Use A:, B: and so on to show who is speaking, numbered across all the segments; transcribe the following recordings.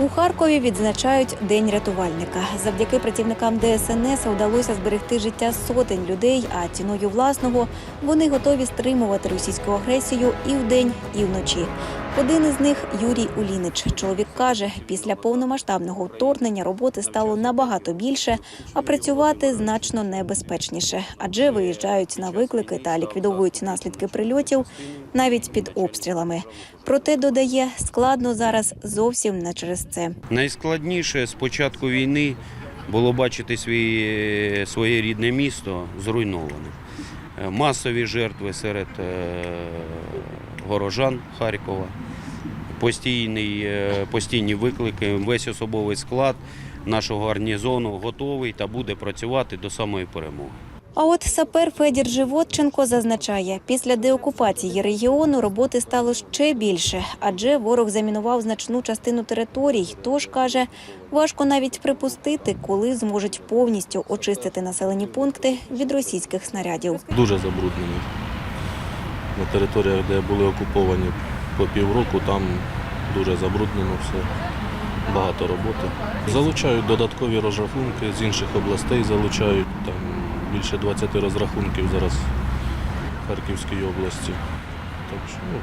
A: У Харкові відзначають День рятувальника. Завдяки працівникам ДСНС вдалося зберегти життя сотень людей, а ціною власного вони готові стримувати російську агресію і вдень, і вночі. Один із них Юрій Улінич. Чоловік каже, після повномасштабного вторгнення роботи стало набагато більше, а працювати значно небезпечніше, адже виїжджають на виклики та ліквідовують наслідки прильотів навіть під обстрілами. Проте додає, складно зараз зовсім не через це.
B: Найскладніше з початку війни було бачити свій, своє рідне місто зруйнованим. Е, Масові жертви серед е, горожан Харкова, постійний, е, постійні виклики, весь особовий склад нашого гарнізону готовий та буде працювати до самої перемоги.
A: А от сапер Федір Животченко зазначає, після деокупації регіону роботи стало ще більше, адже ворог замінував значну частину територій. Тож каже, важко навіть припустити, коли зможуть повністю очистити населені пункти від російських снарядів.
C: дуже забруднені. На територіях, де були окуповані по півроку, там дуже забруднено все, багато роботи. Залучають додаткові розрахунки з інших областей, залучають там більше 20 розрахунків зараз в Харківській області. Так що ну,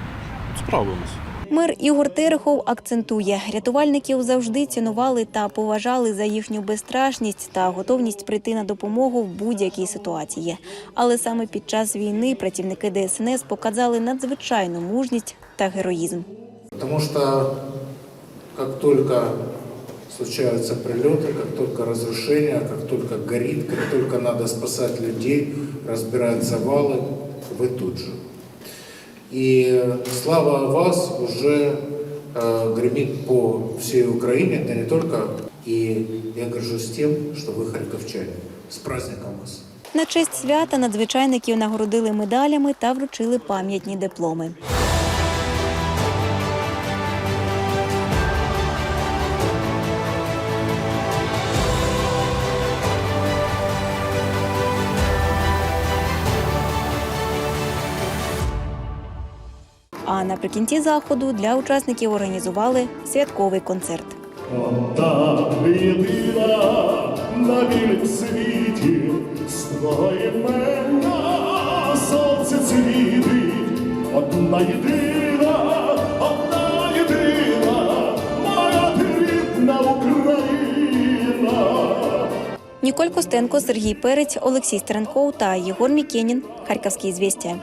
C: справимось.
A: Мер Ігор Терехов акцентує, рятувальників завжди цінували та поважали за їхню безстрашність та готовність прийти на допомогу в будь-якій ситуації. Але саме під час війни працівники ДСНС показали надзвичайну мужність та героїзм.
D: Потому что как только случаются прилеты, как только разрушения, как только горит, как только надо спасать людей, разбирать завалы, вы тут же. И слава вас уже э, гремит по всей Украине, да не только. И я горжусь тем, что вы харьковчане. С праздником вас!
A: На честь свята надзвичайників нагородили медалями та вручили пам'ятні дипломи. А наприкінці заходу для учасників організували святковий концерт.
E: Одна єдина на білім світі, твого сонце цвітить. Одна єдина, одна єдина, моя рідна Україна.
A: Ніколь Костенко, Сергій Перець, Олексій Стеренков та Єгор Мікенін. Харківські звістя.